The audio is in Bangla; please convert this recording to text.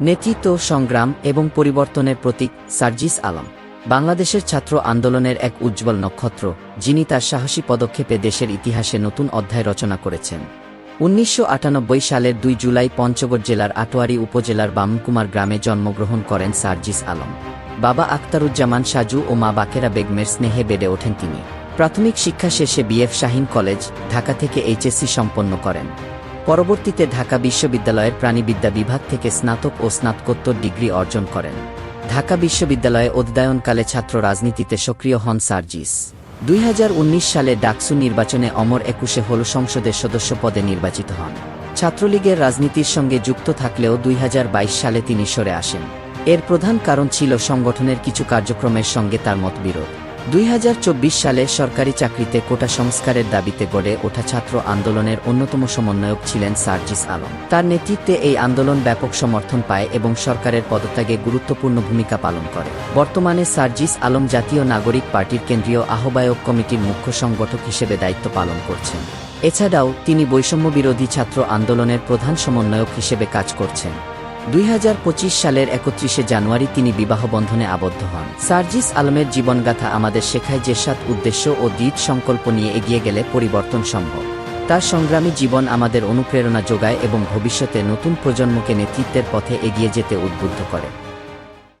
নেতৃত্ব, সংগ্রাম এবং পরিবর্তনের প্রতীক সার্জিস আলম। বাংলাদেশের ছাত্র আন্দোলনের এক উজ্জ্বল নক্ষত্র, যিনি তার সাহসী পদক্ষেপে দেশের ইতিহাসে নতুন অধ্যায় রচনা করেছেন। উনিশশো আটানব্বই সালের দুই জুলাই পঞ্চগড় জেলার আটোয়ারি উপজেলার বামকুমার গ্রামে জন্মগ্রহণ করেন সার্জিস আলম। বাবা আক্তারুজ্জামান সাজু ও মা বাকেরা বেগমের স্নেহে বেড়ে ওঠেন তিনি। প্রাথমিক শিক্ষা শেষে বিএফ শাহিন কলেজ, ঢাকা থেকে এইচএসসি সম্পন্ন করেন। পরবর্তীতে ঢাকা বিশ্ববিদ্যালয়ের প্রাণীবিদ্যা বিভাগ থেকে স্নাতক ও স্নাতকোত্তর ডিগ্রি অর্জন করেন। ঢাকা বিশ্ববিদ্যালয়ে অধ্যয়নকালে ছাত্র রাজনীতিতে সক্রিয় হন সার্জিস। দুই হাজার উনিশ সালে ডাকসু নির্বাচনে অমর একুশে হল সংসদের সদস্য পদে নির্বাচিত হন। ছাত্রলীগের রাজনীতির সঙ্গে যুক্ত থাকলেও দুই হাজার বাইশ সালে তিনি সরে আসেন। এর প্রধান কারণ ছিল সংগঠনের কিছু কার্যক্রমের সঙ্গে তার মতবিরোধ। দুই হাজার চব্বিশ সালে সরকারি চাকরিতে কোটা সংস্কারের দাবিতে গড়ে ওঠা ছাত্র আন্দোলনের অন্যতম সমন্বয়ক ছিলেন সার্জিস আলম। তার নেতৃত্বে এই আন্দোলন ব্যাপক সমর্থন পায় এবং সরকারের পদত্যাগে গুরুত্বপূর্ণ ভূমিকা পালন করে। বর্তমানে সার্জিস আলম জাতীয় নাগরিক পার্টির কেন্দ্রীয় আহ্বায়ক কমিটির মুখ্য সংগঠক হিসেবে দায়িত্ব পালন করছেন। এছাড়াও তিনি বৈষম্যবিরোধী ছাত্র আন্দোলনের প্রধান সমন্বয়ক হিসেবে কাজ করছেন। দুই হাজার পঁচিশ সালের একত্রিশে জানুয়ারি তিনি বিবাহবন্ধনে আবদ্ধ হন। সার্জিস আলমের জীবনগাথা আমাদের শেখায় যে সাত উদ্দেশ্য ও দৃঢ় সংকল্প নিয়ে এগিয়ে গেলে পরিবর্তন সম্ভব। তার সংগ্রামী জীবন আমাদের অনুপ্রেরণা যোগায় এবং ভবিষ্যতে নতুন প্রজন্মকে নেতৃত্বের পথে এগিয়ে যেতে উদ্বুদ্ধ করে।